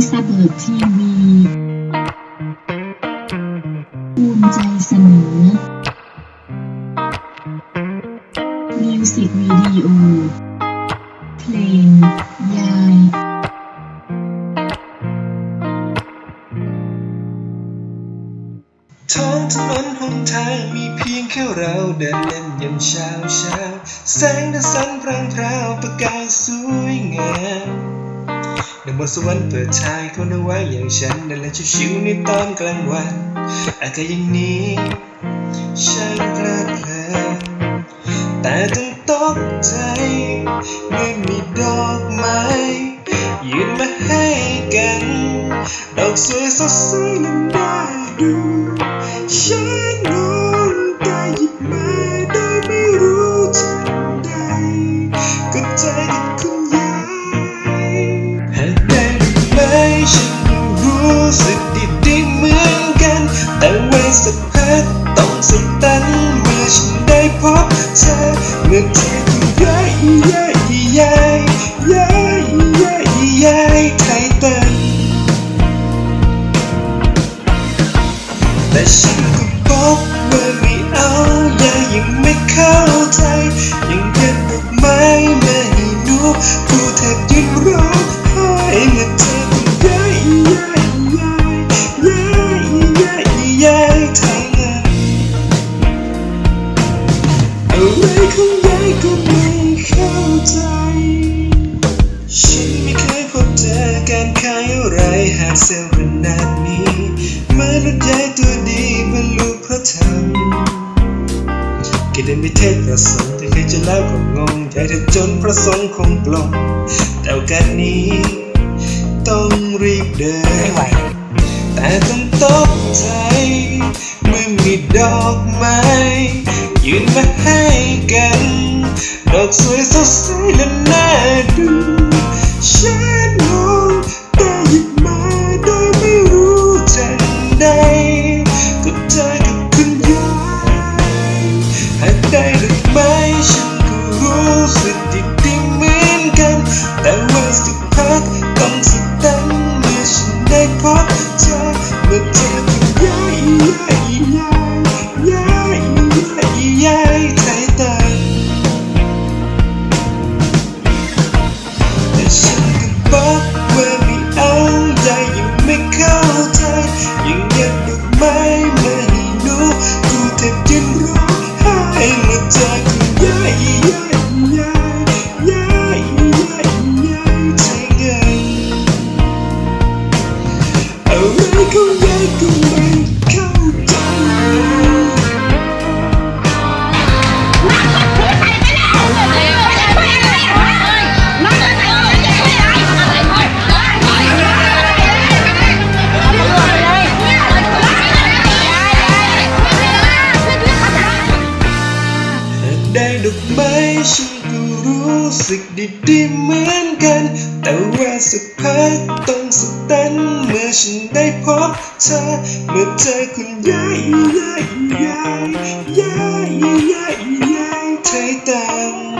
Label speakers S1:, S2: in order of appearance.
S1: ส์ระเบิดทีวีภูมิใจเสนอมิวสิกวิดีโอ เพลง ยาย
S2: ท้องถนนหนทางมีเพียงแค่เราเดินเล่นยามเช้าเช้าแสงดดสันพรางพราวประกายสวยงาม ในบนสวรรค์เปิดชายเขาเอาไว้อย่างฉันเดินเล่นชิวๆในตอนกลางวัน อากาศอย่างนี้ช่างเพลิดเพลินแต่ต้องตกใจเมื่อมีดอกไม้ยืนมาให้กัน ดอกสวยสดใสนั้นน่าดูฉันงงแต่หยิบมาโดยไม่รู้ทันใดก็ใจกับคุณ แต่ไว้สักพักต้องสตันเมื่อฉันได้พบเธอเมื่อเธอคุณยายยายยายยายยายยายไทยเตันแต่ฉันก็บอกว่าไม่เอาอย่ายังไม่เข้าใจยังเก็บดอกไม้มาให้ห เซลล์ขนาดนี้มนุษย์ใหญ่ตัวดีบรรลุพระธรรมกินได้ไม่เทศประสงค์แต่เคยจะเล่าก็งงใจเธอจนพระสงฆ์คงปลงแต่โอกาสนี้ ต้องรีบเดินแต่ต้องตกใจเมื่อมีดอกไม้ยืนมาให้กัน ดอกสวยสดใสและน่าดู ฉันก็รู้สึกดีๆเหมือนกัน แต่ว่าสักพักต้องสตันเมื่อฉันได้พบเธอ เมื่อเจอคุณยายยายยายยายยายยายไทยตัง